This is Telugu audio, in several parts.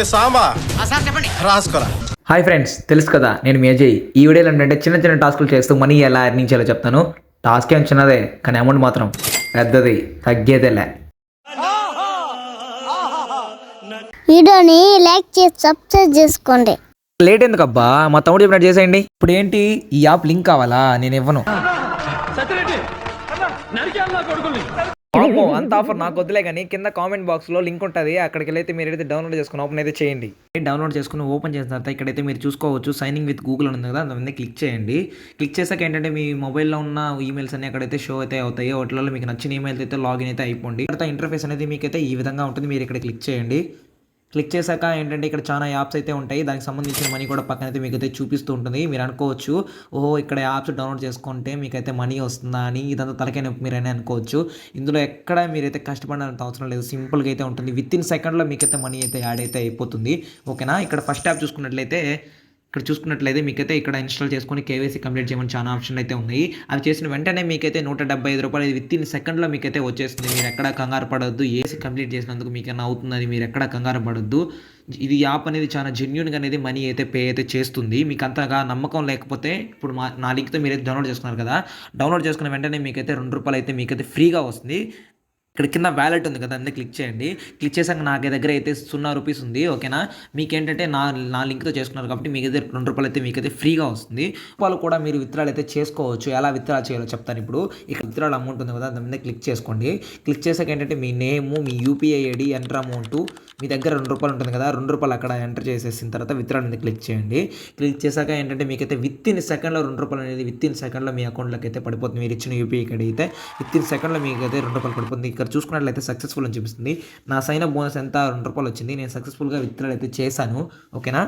ఏ సాంబా. సార్ చెప్పండి. రాసుకోరా. హాయ్ ఫ్రెండ్స్ తెలుసు కదా నేను మీ అజయ్. ఈ వీడియోలో ఏంటంటే చిన్న చిన్న టాస్కులు చేస్తూ మనీ ఎలా ఎర్నింగ్ చేయాలో చెప్తాను. టాస్క్ ఏం చిన్నదే కానీ అమౌంట్ మాత్రం పెద్దది తగ్గేదేలే. వీడియోని లైక్ చేసి సబ్స్క్రైబ్ చేసుకోండి. లేట్ ఎందుకు అబ్బా మా తమ్ముడు చెప్పినట్టు చేసేయండి. ఇప్పుడు ఏంటి ఈ యాప్ లింక్ కావాలా? నేను ఇవ్వను. అమ్మో, అంత ఆఫర్ నాకు వద్దులే కానీ కింద కామెంట్ బాక్స్లో లింక్ ఉంటుంది. అక్కడికి వెళ్ళైతే మీరు అయితే డౌన్లోడ్ చేసుకుని ఓపెన్ అయితే చేయండి. డౌన్లోడ్ చేసుకుని ఓపెన్ చేసిన తర్వాత ఇక్కడైతే మీరు చూసుకోవచ్చు. సైనింగ్ విత్ గూగుల్ ఉంది కదా దాని క్లిక్ చేయండి. క్లిక్ చేసాక ఏంటంటే మీ మొబైల్లో ఉన్న ఈమెయిల్స్ అన్ని అక్కడైతే షో అయితే అవుతాయి. వాటిలో మీకు నచ్చిన ఈమెయిల్స్ అయితే లాగిన్ అయితే అయిపోండి. తర్వాత ఇంటర్ఫేస్ అనేది మీకు అయితే ఈ విధంగా ఉంటుంది. మీరు ఇక్కడ క్లిక్ చేయండి. క్లిక్ చేశాక ఏంటంటే ఇక్కడ చాలా యాప్స్ అయితే ఉంటాయి. దానికి సంబంధించిన మనీ కూడా పక్కన అయితే మీకు అయితే చూపిస్తూ ఉంటుంది. మీరు అనుకోవచ్చు ఓహో ఇక్కడ యాప్స్ డౌన్లోడ్ చేసుకుంటే మీకైతే మనీ వస్తుందా అని ఇదంతా తలకైన మీరైనా అనుకోవచ్చు. ఇందులో ఎక్కడ మీరైతే కష్టపడాలంత అవసరం లేదు. సింపుల్గా అయితే ఉంటుంది. విత్ ఇన్ సెకండ్లో మీకైతే మనీ అయితే యాడ్ అయితే అయిపోతుంది. ఓకేనా? ఇక్కడ ఫస్ట్ యాప్ చూసుకున్నట్లయితే ఇక్కడ చూసుకున్నట్లయితే మీకైతే ఇక్కడ ఇన్స్టాల్ చేసుకొని కేవైసీ కంప్లీట్ చేయమని చాలా ఆప్షన్లు అయితే ఉన్నాయి. అవి చేసిన వెంటనే మీకైతే నూట డెబ్బై ఐదు రూపాయలు విత్ ఇన్ సెకండ్లో మీకైతే వచ్చేస్తుంది. మీరు ఎక్కడ కంగారు పడొద్దు. ఏసీ కంప్లీట్ చేసినందుకు మీకైనా అవుతుందని మీరు ఎక్కడ కంగారు పడొద్దు. ఇది యాప్ అనేది చాలా జెన్యున్గా అనేది మనీ అయితే పే అయితే చేస్తుంది. మీకు అంతగా నమ్మకం లేకపోతే ఇప్పుడు మా నా లింక్తో మీరైతే డౌన్లోడ్ చేసుకున్నారు కదా. డౌన్లోడ్ చేసుకున్న వెంటనే మీకైతే రెండు రూపాయలు అయితే మీకైతే ఫ్రీగా వస్తుంది. ఇక్కడ కింద వ్యాలెట్ ఉంది కదా అందుకే క్లిక్ చేయండి. క్లిక్ చేసాక నా దగ్గర అయితే సున్నా రూపీస్ ఉంది ఓకేనా? మీకేంటంటే నా నా లింక్తో చేసుకున్నారు కాబట్టి మీకు అయితే రెండు రూపాయలు అయితే మీకైతే ఫ్రీగా వస్తుంది. వాళ్ళు కూడా మీరు విత్డ్రాల్ అయితే చేసుకోవచ్చు. ఎలా విత్డ్రా చేయాలో చెప్తాను ఇప్పుడు. ఇక్కడ విత్డ్రాల్ అమౌంట్ ఉంది కదా దాని మీద క్లిక్ చేసుకోండి. క్లిక్ చేసాక ఏంటంటే మీ నేము మీ యూపీఐ ఐడి ఎంటర్ అమౌంట్ మీ దగ్గర రెండు రూపాయలు ఉంటుంది కదా రెండు రూపాయలు అక్కడ ఎంటర్ చేసేసిన తర్వాత విత్డ్రాల్ మీద క్లిక్ చేయండి. క్లిక్ చేశాక ఏంటంటే మీకైతే విత్ ఇన్ సెకండ్లో రెండు రూపాయలు అనేది విత్ ఇన్ సెకండ్లో మీ అకౌంట్లోకి అయితే పడిపోతుంది. మీరు ఇచ్చిన యూపీఐ ఐడి అయితే విత్ ఇన్ సెకండ్లో మీకు అయితే రెండు రూపాయలు పడిపోతుంది. ఇక్కడ చూసుకున్నట్లయితే సక్సెస్ఫుల్ అని చూపిస్తుంది. నా సైన్ అప్ బోనస్ ఎంత? రెండు రూపాయలు వచ్చింది. నేను సక్సెస్ఫుల్గా విత్డ్రాల్ అయితే చేశాను. ఓకేనా?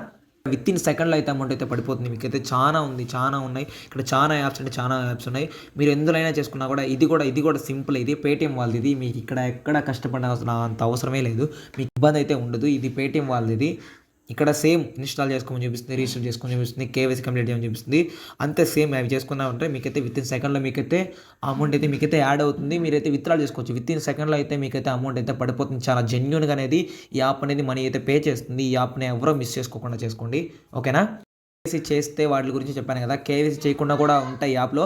విత్ ఇన్ సెకండ్లో అయితే అమౌంట్ అయితే పడిపోతుంది. మీకు అయితే చాలా ఉంది చాలా ఉన్నాయి. ఇక్కడ చాలా యాప్స్ అంటే చాలా యాప్స్ ఉన్నాయి. మీరు ఎందులోనైనా చేసుకున్నా కూడా ఇది కూడా ఇది కూడా సింపుల్ ఇది పేటిఎం వాళ్ళది. ఇది మీకు ఇక్కడ ఎక్కడ కష్టపడిన అంత అవసరమే లేదు. మీకు ఇబ్బంది అయితే ఉండదు. ఇది పేటిఎం వాళ్ళది. ఇక్కడ సేమ్ ఇన్స్టాల్ చేసుకోమని చూపిస్తుంది రిజిస్టర్ చేసుకొని చూపిస్తుంది కేవైసీ కంప్లీట్ చేయమని చూపిస్తుంది. అంతే సేమ్ అవి చేసుకున్నా ఉంటే మీకైతే విత్ ఇన్ సెకండ్లో మీకైతే అమౌంట్ అయితే మీకైతే యాడ్ అవుతుంది. మీరైతే విత్డ్రా చేసుకోవచ్చు. విత్ ఇన్ సెకండ్లో అయితే మీకైతే అమౌంట్ అయితే పడిపోతుంది. చాలా జెన్యున్గా అనేది ఈ యాప్ అనేది మనీ అయితే పే చేస్తుంది. ఈ యాప్ని ఎవరో మిస్ చేసుకోకుండా చేసుకోండి. ఓకేనా కేవైసీ చేస్తే వాటి గురించి చెప్పాను కదా. కేవైసీ చేయకుండా కూడా ఉంటాయి యాప్లో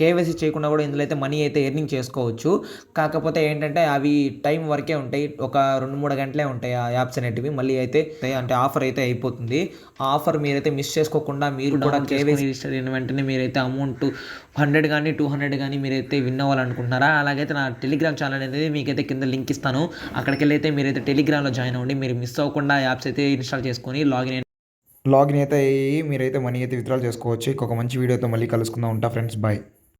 కేవైసీ చేయకుండా కూడా ఇందులో అయితే మనీ అయితే ఎర్నింగ్ చేసుకోవచ్చు. కాకపోతే ఏంటంటే అవి టైం వరకే ఉంటాయి. ఒక రెండు మూడు గంటలే ఉంటాయి ఆ యాప్స్ అనేటివి. మళ్ళీ అయితే అంటే ఆఫర్ అయితే అయిపోతుంది. ఆ ఆఫర్ మీరైతే మిస్ చేసుకోకుండా మీరు కూడా కేవైసీ రిజిస్టర్ అయిన వెంటనే మీరైతే అమౌంట్ హండ్రెడ్ కానీ టూ హండ్రెడ్ కానీ మీరైతే విన్ అవ్వాలనుకుంటున్నారా? అలాగైతే నా టెలిగ్రామ్ ఛానల్ అనేది మీకైతే కింద లింక్ ఇస్తాను. అక్కడికి వెళ్ళి అయితే మీరైతే టెలిగ్రామ్లో జాయిన్ అవ్వండి. మీరు మిస్ అవ్వకుండా యాప్స్ అయితే ఇన్స్టాల్ చేసుకొని లాగిన్ లాగిన్ అయితే అయ్యి మీరైతే మనీ అయితే విత్డ్రాల్ చేసుకోవచ్చు. ఇంకొక మంచి వీడియోతో మళ్ళీ కలుసుకుందాం ఉంటా ఫ్రెండ్స్ బాయ్